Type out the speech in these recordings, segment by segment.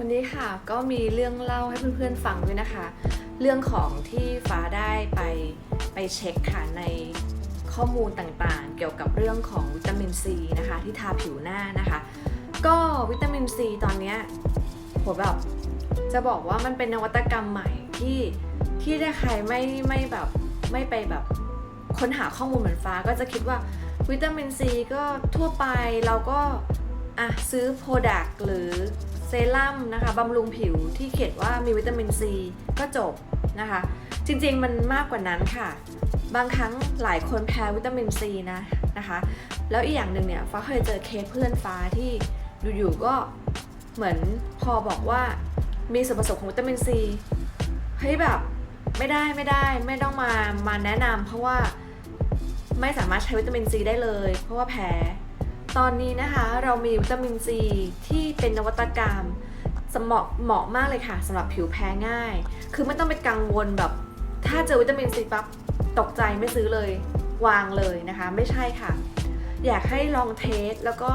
วันนี้ค่ะก็มีเรื่องเล่าให้เพื่อนๆฟังด้วยนะคะ เรื่องของที่ฟ้าได้ไปไปเช็คค่ะในข้อมูลต่างๆ เกี่ยวกับเรื่องของวิตามินซีนะคะที่ทาผิวหน้านะคะ ก็วิตามินซีตอนนี้ยโหแบบจะบอกว่ามันเป็นนวัตกรรมใหม่ที่ที่ถ้าใครไม่ไม่แบบไม่ไปแบบค้นหาข้อมูลเหมือนฟ้าก็จะคิดว่าวิตามินซีก็ทั่วไปเราก็อะซื้อโปรดักต์หรือ เซรั่มนะคะบำรุงผิวที่เขียนว่ามีวิตามินซีก็จบนะคะ จริงๆมันมากกว่านั้นค่ะ บางครั้งหลายคนแพ้วิตามินซีนะนะคะ แล้วอีกอย่างหนึ่งเนี่ยฟ้าเคยเจอเคสเพื่อนฟ้าที่อยู่ๆก็เหมือนพอบอกว่ามีส่วนผสมของวิตามินซีเฮ้ยแบบไม่ได้ไม่ได้ไม่ต้องมามาแนะนำเพราะว่าไม่สามารถใช้วิตามินซีได้เลย เพราะว่าแพ้ ตอนนี้นะคะ เรามีวิตามินซีที่เป็นนวัตกรรมสเหมาะเหมาะมากเลยค่ะสำหรับผิวแพ้ง่าย คือไม่ต้องไปกังวลแบบ ถ้าเจอวิตามินซีปั๊บตกใจไม่ซื้อเลยวางเลยนะคะ ไม่ใช่ค่ะ อยากให้ลองเทสแล้วก็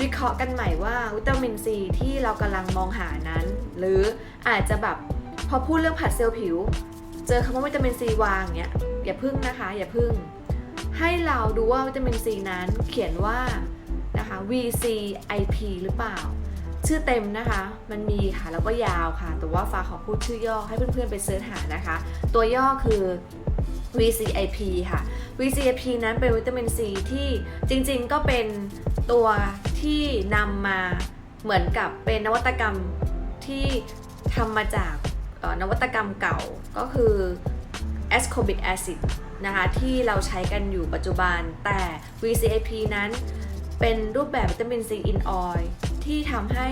วิเคราะห์กันใหม่ว่าวิตามินซีที่เรากำลังมองหานั้น หรืออาจจะแบบพอพูดเรื่องผัดเซลล์ผิว เจอคำว่าวิตามินซีวางเนี้ยอย่าพึ่งนะคะ อย่าพึ่ง ให้เราดูว่าวิตามินซีนั้นเขียนว่า นะคะ VCIP หรือเปล่า ชื่อเต็มนะคะ มันมีค่ะแล้วก็ยาวค่ะ แต่ว่าฟ้าขอพูดชื่อย่อให้เพื่อนๆไปเสิร์ชหานะคะ ตัวย่อคือ VCIP ค่ะ VCIP นั้นเป็นวิตามินซีที่จริงๆก็เป็นตัวที่นำมาเหมือนกับเป็นนวัตกรรมที่ทำมาจากนวัตกรรมเก่าก็คือ ascorbic acid นะคะที่เราใช้กันอยู่ปัจจุบันแต่ VCIP นั้น เป็นรูปแบบวิตามินซีอินออยที่ทำให้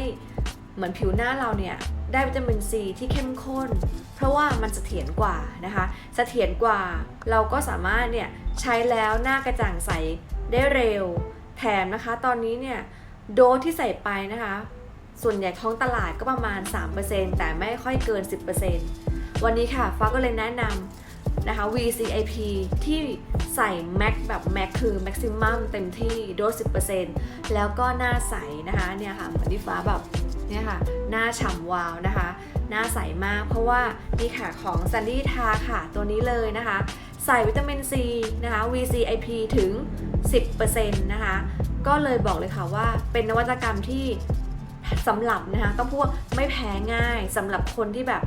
เหมือนผิวหน้าเราเนี่ยได้วิตามินซีที่เข้มข้น เพราะว่ามันเสถียรกว่านะคะเสถียรกว่าเราก็สามารถเนี่ยใช้แล้วหน้ากระจ่างใสได้เร็ว แถมนะคะ ตอนนี้เนี่ยโดสที่ใส่ไปนะคะ ส่วนใหญ่ท้องตลาดก็ประมาณ 3%แต่ไม่ค่อยเกิน 10%วันนี้ค่ะฟ้าก็เลยแนะนำนะคะ VCIP ที่ ใส่ Max แบบ Max คือ Maximum เต็มที่โดส10%แล้วก็หน้าใสนะคะเนี่ยค่ะเหมือนที่ฟ้าแบบเนี่ยค่ะหน้าฉ่ำวาวนะคะ หน้าใสมากเพราะว่านี่ค่ะของ Sandy ทาค่ะตัวนี้เลยนะคะ ใส่วิตามินซีนะคะ VCIP ถึง 10%นะคะ ก็เลยบอกเลยค่ะว่าเป็นนวัตกรรมที่สำหรับนะคะต้องพูดไม่แพ้ง่ายสำหรับคนที่แบบ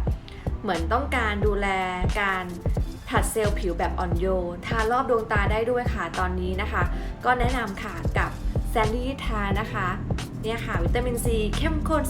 เหมือนต้องการดูแลการ ผัดเซลล์ผิวแบบอ่อนโยนทารอบดวงตาได้ด้วยค่ะตอนนี้นะคะ ก็แนะนำค่ะกับแซนดี้ทานะคะ เนี่ยค่ะ วิตามินซีเข้มข้น